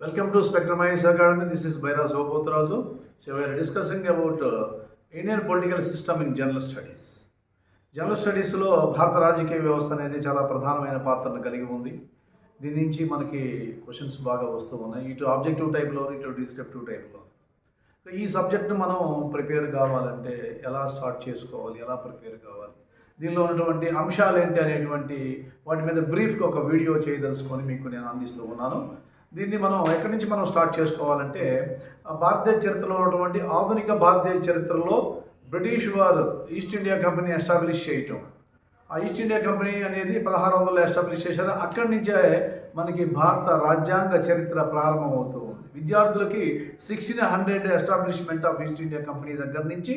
Welcome to Spectrum IS Academy. This is Bhaira Sopotrazu. So we are discussing about uh, Indian political system in general studies. General స్టడీస్లో భారత రాజకీయ వ్యవస్థ అనేది చాలా ప్రధానమైన పాత్రను కలిగి ఉంది దీని నుంచి మనకి క్వశ్చన్స్ బాగా వస్తూ ఉన్నాయి ఇటు ఆబ్జెక్టివ్ టైప్లో ఇటు డిస్క్రిప్టివ్ టైప్లో ఈ సబ్జెక్ట్ను మనం ప్రిపేర్ కావాలంటే ఎలా స్టార్ట్ చేసుకోవాలి ఎలా ప్రిపేర్ కావాలి దీనిలో ఉన్నటువంటి అంశాలు ఏంటి అనేటువంటి వాటి మీద బ్రీఫ్గా ఒక వీడియో చేయదలుచుకొని మీకు నేను అందిస్తూ ఉన్నాను దీన్ని మనం ఎక్కడి నుంచి మనం స్టార్ట్ చేసుకోవాలంటే ఆ చరిత్రలో ఉన్నటువంటి ఆధునిక భారతీయ చరిత్రలో బ్రిటిష్ వారు ఈస్ట్ ఇండియా కంపెనీ ఎస్టాబ్లిష్ చేయటం. ఆ ఈస్ట్ ఇండియా కంపెనీ అనేది పదహారు వందలు ఎస్టాబ్లిష్ చేశారు. అక్కడి నుంచే మనకి భారత రాజ్యాంగ చరిత్ర ప్రారంభమవుతూ ఉంది. విద్యార్థులకి sixteen hundred establishment of East India company దగ్గర నుంచి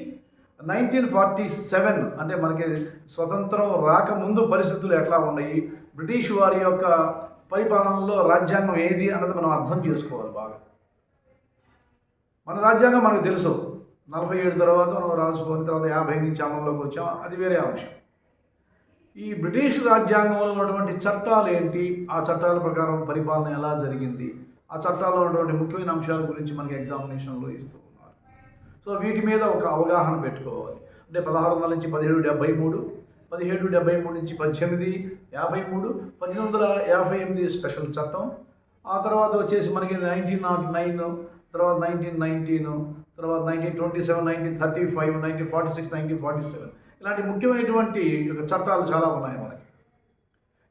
నైన్టీన్ ఫార్టీ సెవెన్ అంటే మనకి స్వతంత్రం రాకముందు పరిస్థితులు ఎట్లా ఉన్నాయి? బ్రిటిష్ వారి యొక్క పరిపాలనలో రాజ్యాంగం ఏది అన్నది మనం అర్థం చేసుకోవాలి బాగా. మన రాజ్యాంగం మనకు తెలుసు. నలభై ఏడు తర్వాత మనం రాసుకొని తర్వాత యాభై నుంచి అమల్లోకి వచ్చాం. అది వేరే అంశం. ఈ బ్రిటిష్ రాజ్యాంగంలో ఉన్నటువంటి చట్టాలు ఏంటి? ఆ చట్టాల ప్రకారం పరిపాలన ఎలా జరిగింది? ఆ చట్టాల్లో ఉన్నటువంటి ముఖ్యమైన అంశాల గురించి మనకి ఎగ్జామినేషన్లో ఇస్తూ ఉన్నారు. సో వీటి మీద ఒక అవగాహన పెట్టుకోవాలి. అంటే పదహారు వందల నుంచి పదిహేడు డెబ్బై మూడు పదిహేడు డెబ్బై మూడు నుంచి పద్దెనిమిది యాభై మూడు పద్దెనిమిది వందల యాభై ఎనిమిది స్పెషల్ చట్టం. ఆ తర్వాత వచ్చేసి మనకి నైన్టీన్ నాట్ నైన్ తర్వాత నైన్టీన్ నైన్టీన్ తర్వాత nineteen twenty seven nineteen thirty five nineteen forty six nineteen forty seven ఇలాంటి ముఖ్యమైనటువంటి చట్టాలు చాలా ఉన్నాయి మనకి.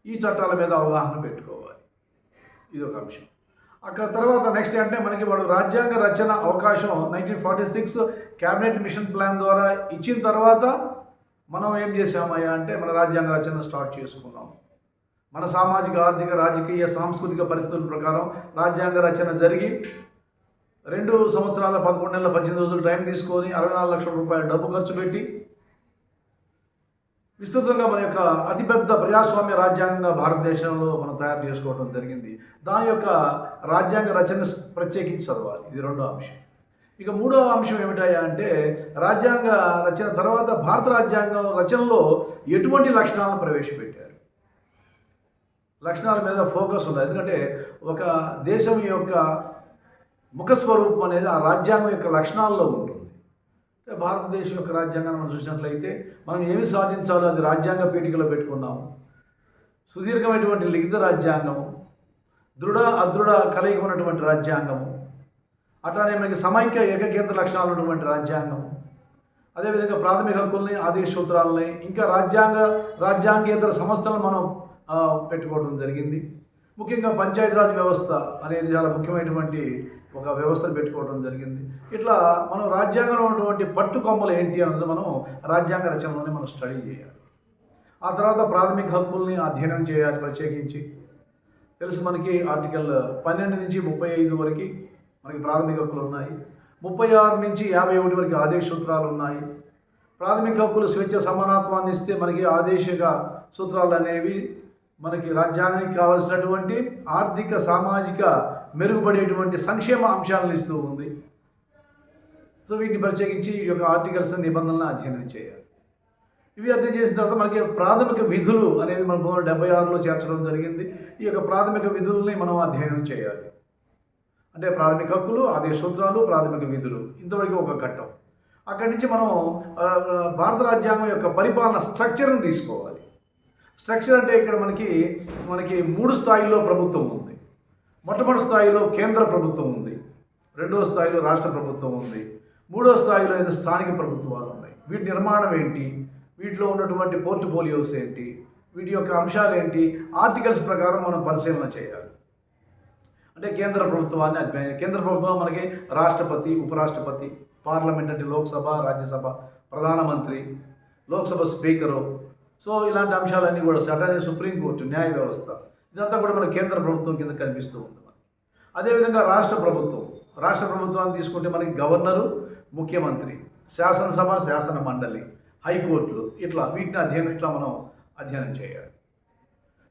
ఈ చట్టాల మీద అవగాహన పెట్టుకోవాలి. ఇది ఒక అంశం. అక్కడ తర్వాత నెక్స్ట్ అంటే మనకి వాడు రాజ్యాంగ రచన అవకాశం nineteen forty six cabinet mission plan ద్వారా ఇచ్చిన తర్వాత మనం ఏం చేసామయ్యా అంటే మన రాజ్యాంగ రచన స్టార్ట్ చేసుకున్నాం. మన సామాజిక ఆర్థిక రాజకీయ సాంస్కృతిక పరిస్థితుల ప్రకారం రాజ్యాంగ రచన జరిగి రెండు సంవత్సరాల పదకొండు నెలల పద్దెనిమిది రోజులు టైం తీసుకొని అరవై నాలుగు లక్షల రూపాయల డబ్బు ఖర్చు పెట్టి విస్తృతంగా మన యొక్క అతిపెద్ద ప్రజాస్వామ్య రాజ్యాంగంగా భారతదేశంలో మనం తయారు చేసుకోవడం జరిగింది. దాని యొక్క రాజ్యాంగ రచన ప్రత్యేకించి చదవాలి. ఇది రెండో అంశం. ఇక మూడవ అంశం ఏమిటయ్యా అంటే రాజ్యాంగ రచన తర్వాత భారత రాజ్యాంగం రచనలో ఎటువంటి లక్షణాలను ప్రవేశపెట్టారు? లక్షణాల మీద ఫోకస్ ఉంది ఎందుకంటే ఒక దేశం యొక్క ముఖస్వరూపం అనేది ఆ రాజ్యాంగం యొక్క లక్షణాల్లో ఉంటుంది. అంటే భారతదేశం యొక్క రాజ్యాంగాన్ని మనం చూసినట్లయితే మనం ఏమి సాధించాలో అది రాజ్యాంగ పీఠికలో పెట్టుకున్నాము సుదీర్ఘమైనటువంటి లిఖిత రాజ్యాంగము దృఢ అదృఢ కలయిక ఉన్నటువంటి రాజ్యాంగము అట్లానే మనకి సమైక్య ఏకకేంద్ర లక్షణాలు ఉన్నటువంటి రాజ్యాంగం. అదేవిధంగా ప్రాథమిక హక్కుల్ని ఆదేశ సూత్రాలని ఇంకా రాజ్యాంగ రాజ్యాంగేతర సంస్థలను మనం పెట్టుకోవడం జరిగింది. ముఖ్యంగా పంచాయతీరాజ్ వ్యవస్థ అనేది చాలా ముఖ్యమైనటువంటి ఒక వ్యవస్థను పెట్టుకోవడం జరిగింది. ఇట్లా మనం రాజ్యాంగంలో ఉన్నటువంటి పట్టుకొమ్మలు ఏంటి అన్నది మనం రాజ్యాంగ రచనలోనే మనం స్టడీ చేయాలి. ఆ తర్వాత ప్రాథమిక హక్కుల్ని అధ్యయనం చేయాలి ప్రత్యేకించి. తెలుసు మనకి ఆర్టికల్ పన్నెండు నుంచి ముప్పై ఐదు వరకు మనకి ప్రాథమిక హక్కులు ఉన్నాయి. ముప్పై ఆరు నుంచి యాభై ఒకటి వరకు ఆదేశ సూత్రాలు ఉన్నాయి. ప్రాథమిక హక్కులు స్వేచ్ఛ సమానత్వాన్ని ఇస్తే మనకి ఆదేశిక సూత్రాలు అనేవి మనకి రాజ్యాంగానికి కావలసినటువంటి ఆర్థిక సామాజిక మెరుగుపడేటువంటి సంక్షేమ అంశాలను ఇస్తూ ఉంది. సో వీటిని ప్రత్యేకించి ఈ యొక్క ఆర్టికల్స్ నిబంధనలను అధ్యయనం చేయాలి. ఇవి అధ్యయనం చేసిన తర్వాత మనకి ప్రాథమిక విధులు అనేవి మనం డెబ్బై ఆరులో చేర్చడం జరిగింది. ఈ యొక్క ప్రాథమిక విధుల్ని మనం అధ్యయనం చేయాలి. అంటే ప్రాథమిక హక్కులు ఆదేశ సూత్రాలు ప్రాథమిక విధులు. ఇంతవరకు ఒక ఘట్టం. అక్కడి నుంచి మనం భారత రాజ్యాంగం యొక్క పరిపాలన స్ట్రక్చర్ని తీసుకోవాలి. స్ట్రక్చర్ అంటే ఇక్కడ మనకి మనకి మూడు స్థాయిలో ప్రభుత్వం ఉంది. మొట్టమొదటి స్థాయిలో కేంద్ర ప్రభుత్వం ఉంది. రెండవ స్థాయిలో రాష్ట్ర ప్రభుత్వం ఉంది. మూడో స్థాయిలో ఏదో స్థానిక ప్రభుత్వాలు ఉన్నాయి. వీటి నిర్మాణం ఏంటి? వీటిలో ఉన్నటువంటి పోర్ట్ఫోలియోస్ ఏంటి? వీటి యొక్క అంశాలు ఏంటి? ఆర్టికల్స్ ప్రకారం మనం పరిశీలన చేయాలి. అంటే కేంద్ర ప్రభుత్వాన్ని అధ్యయనం కేంద్ర ప్రభుత్వం మనకి రాష్ట్రపతి ఉపరాష్ట్రపతి పార్లమెంట్ అంటే లోక్సభ రాజ్యసభ ప్రధానమంత్రి లోక్సభ స్పీకరు. సో ఇలాంటి అంశాలన్నీ కూడా అట్లానే సుప్రీంకోర్టు న్యాయ వ్యవస్థ ఇదంతా కూడా మన కేంద్ర ప్రభుత్వం కింద కనిపిస్తూ ఉంది మనకి. అదేవిధంగా రాష్ట్ర ప్రభుత్వం. రాష్ట్ర ప్రభుత్వాన్ని తీసుకుంటే మనకి గవర్నరు ముఖ్యమంత్రి శాసనసభ శాసన మండలి హైకోర్టులు ఇట్లా వీటిని అధ్యయనం ఇట్లా మనం అధ్యయనం చేయాలి.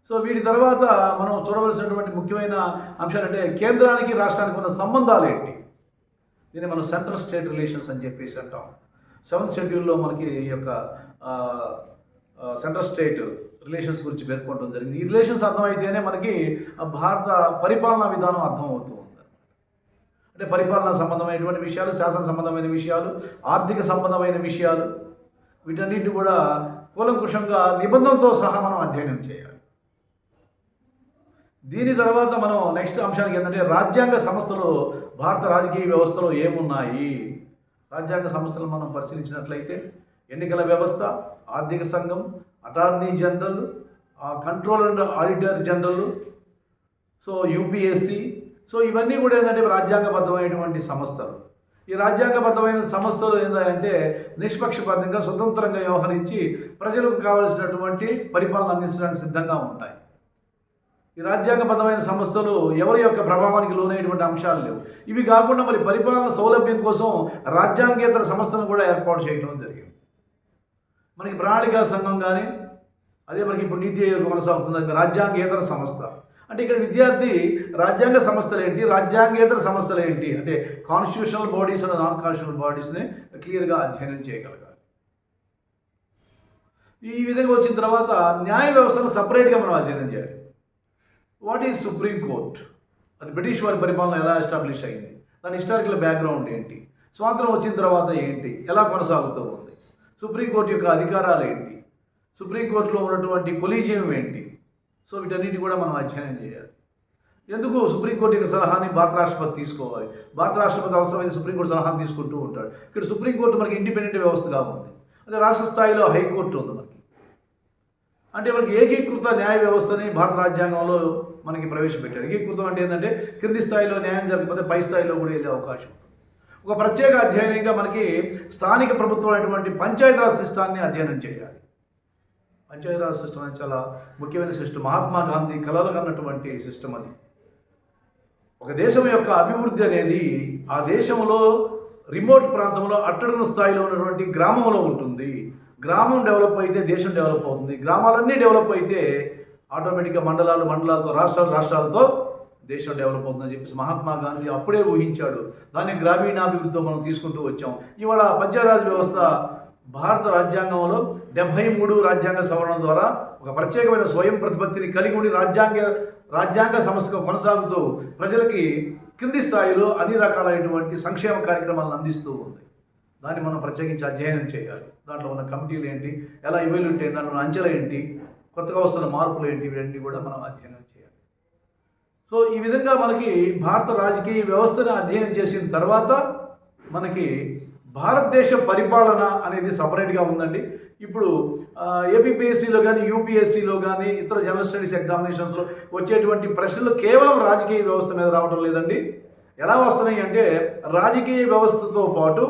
సో వీటి తర్వాత మనం చూడవలసినటువంటి ముఖ్యమైన అంశాలు అంటే కేంద్రానికి రాష్ట్రానికి ఉన్న సంబంధాలు ఏంటి? దీన్ని మనం సెంట్రల్ స్టేట్ రిలేషన్స్ అని చెప్పేసి అంటాం. సెవెంత్ షెడ్యూల్లో మనకి ఈ యొక్క సెంట్రల్ స్టేట్ రిలేషన్స్ గురించి పేర్కొనడం జరిగింది. ఈ రిలేషన్స్ అర్థమైతేనే మనకి భారత పరిపాలనా విధానం అర్థమవుతూ ఉంది. అంటే పరిపాలనా సంబంధమైనటువంటి విషయాలు శాసన సంబంధమైన విషయాలు ఆర్థిక సంబంధమైన విషయాలు వీటన్నిటిని కూడా కూలంకుషంగా నిబంధనలతో సహా మనం అధ్యయనం చేయాలి. దీని తర్వాత మనం నెక్స్ట్ అంశానికి ఏంటంటే రాజ్యాంగ సంస్థలు భారత రాజకీయ వ్యవస్థలో ఏమున్నాయి? రాజ్యాంగ సంస్థలు మనం పరిశీలించినట్లయితే ఎన్నికల వ్యవస్థ ఆర్థిక సంఘం attorney general control and auditor general so UPSC. So ఇవన్నీ కూడా ఏంటంటే రాజ్యాంగబద్ధమైనటువంటి సంస్థలు. ఈ రాజ్యాంగబద్ధమైన సంస్థలు ఏంటంటే నిష్పక్షపాతంగా స్వతంత్రంగా వ్యవహరించి ప్రజలకు కావలసినటువంటి పరిపాలన అందించడానికి సిద్ధంగా ఉంటాయి. ఈ రాజ్యాంగబద్ధమైన సంస్థలు ఎవరి యొక్క ప్రభావానికి లోనైనటువంటి అంశాలు లేవు. ఇవి కాకుండా మరి పరిపాలన సౌలభ్యం కోసం రాజ్యాంగేతర సంస్థను కూడా ఏర్పాటు చేయడం జరిగింది. మనకి ప్రణాళికా సంఘం కానీ అదే మనకి ఇప్పుడు నీతి ఆయోగ కొనసాగుతుంది రాజ్యాంగేతర సంస్థ. అంటే ఇక్కడ విద్యార్థి రాజ్యాంగ సంస్థలు ఏంటి రాజ్యాంగేతర సంస్థలు ఏంటి? అంటే constitutional bodies and non constitutional బాడీస్ని క్లియర్గా అధ్యయనం చేయగలగాలి. ఈ విధంగా వచ్చిన తర్వాత న్యాయ వ్యవస్థను సపరేట్గా మనం అధ్యయనం చేయాలి. What is supreme court? అది బ్రిటిష్ వారి పరిపాలన ఎలా ఎస్టాబ్లిష్ అయింది? దాని హిస్టారికల్ బ్యాక్గ్రౌండ్ ఏంటి? స్వాతంత్రం వచ్చిన తర్వాత ఏంటి? ఎలా కొనసాగుతూ ఉంది? సుప్రీంకోర్టు యొక్క అధికారాలు ఏంటి? సుప్రీంకోర్టులో ఉన్నటువంటి కొలీజియం ఏంటి? సో వీటన్నిటిని కూడా మనం అధ్యయనం చేయాలి. ఎందుకు సుప్రీంకోర్టు యొక్క సలహాని భారత రాష్ట్రపతి తీసుకోవాలి? భారత రాష్ట్రపతి అవసరమైతే సుప్రీంకోర్టు సలహాని తీసుకుంటూ ఉంటాడు. ఇక్కడ సుప్రీంకోర్టు మనకి ఇండిపెండెంట్ వ్యవస్థగా ఉంది. అదే రాష్ట్ర స్థాయిలో హైకోర్టు ఉంది మనకి. అంటే మనకి ఏకీకృత న్యాయ వ్యవస్థని భారత రాజ్యాంగంలో మనకి ప్రవేశపెట్టారు. ఏకీకృతం అంటే ఏంటంటే కింది స్థాయిలో న్యాయం జరగకపోతే పై స్థాయిలో కూడా వెళ్ళే అవకాశం ఒక ప్రత్యేక అధ్యయనంగా మనకి స్థానిక ప్రభుత్వం అయినటువంటి పంచాయతీరాజ్ సిస్టాన్ని అధ్యయనం చేయాలి. పంచాయతీరాజ్ సిస్టమ్ అనేది చాలా ముఖ్యమైన సిస్టమ్ మహాత్మా గాంధీ కలలు కన్నటువంటి సిస్టమ్ అది. ఒక దేశం యొక్క అభివృద్ధి అనేది ఆ దేశంలో రిమోట్ ప్రాంతంలో అట్టడుగున స్థాయిలో ఉన్నటువంటి గ్రామంలో ఉంటుంది. గ్రామం డెవలప్ అయితే దేశం డెవలప్ అవుతుంది. గ్రామాలన్నీ డెవలప్ అయితే ఆటోమేటిక్గా మండలాలు మండలాలతో రాష్ట్రాలు రాష్ట్రాలతో దేశం డెవలప్ అవుతుందని చెప్పేసి మహాత్మా గాంధీ అప్పుడే ఊహించాడు. దాన్ని గ్రామీణాభివృద్ధితో మనం తీసుకుంటూ వచ్చాం. ఇవాళ పంచాయరాజ్ వ్యవస్థ భారత రాజ్యాంగంలో డెబ్బై మూడు రాజ్యాంగ సవరణ ద్వారా ఒక ప్రత్యేకమైన స్వయం ప్రతిపత్తిని కలిగి ఉండి రాజ్యాంగ రాజ్యాంగ సంస్థగా కొనసాగుతూ ప్రజలకి కింది స్థాయిలో అన్ని రకాలైనటువంటి సంక్షేమ కార్యక్రమాలను అందిస్తూ ఉంది. దాన్ని మనం ప్రత్యేకించి అధ్యయనం చేయాలి. దాంట్లో ఉన్న కమిటీలు ఏంటి? ఎలా ఇవాల్యూట్ అయింది? దాంట్లో ఉన్న అంచెలు ఏంటి? కొత్తగా వస్తున్న మార్పులు ఏంటి? ఇవన్నీ కూడా మనం అధ్యయనం చేయాలి. సో ఈ విధంగా మనకి భారత రాజకీయ వ్యవస్థను అధ్యయనం చేసిన తర్వాత మనకి భారతదేశ పరిపాలన అనేది సపరేట్గా ఉందండి. ఇప్పుడు ఏపీపీఎస్సీలో కానీ యూపీఎస్సీలో కానీ ఇతర జనరల్ స్టడీస్ ఎగ్జామినేషన్స్లో వచ్చేటువంటి ప్రశ్నలు కేవలం రాజకీయ వ్యవస్థ మీద రావడం లేదండి. ఎలా వస్తున్నాయి అంటే రాజకీయ వ్యవస్థతో పాటు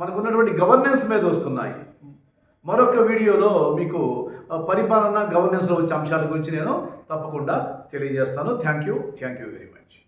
మనకు ఉన్నటువంటి గవర్నెన్స్ మీద వస్తున్నాయి. మరొక వీడియోలో మీకు పరిపాలన గవర్నెన్స్లో వచ్చే అంశాల గురించి నేను తప్పకుండా తెలియజేస్తాను. Thank you thank you very much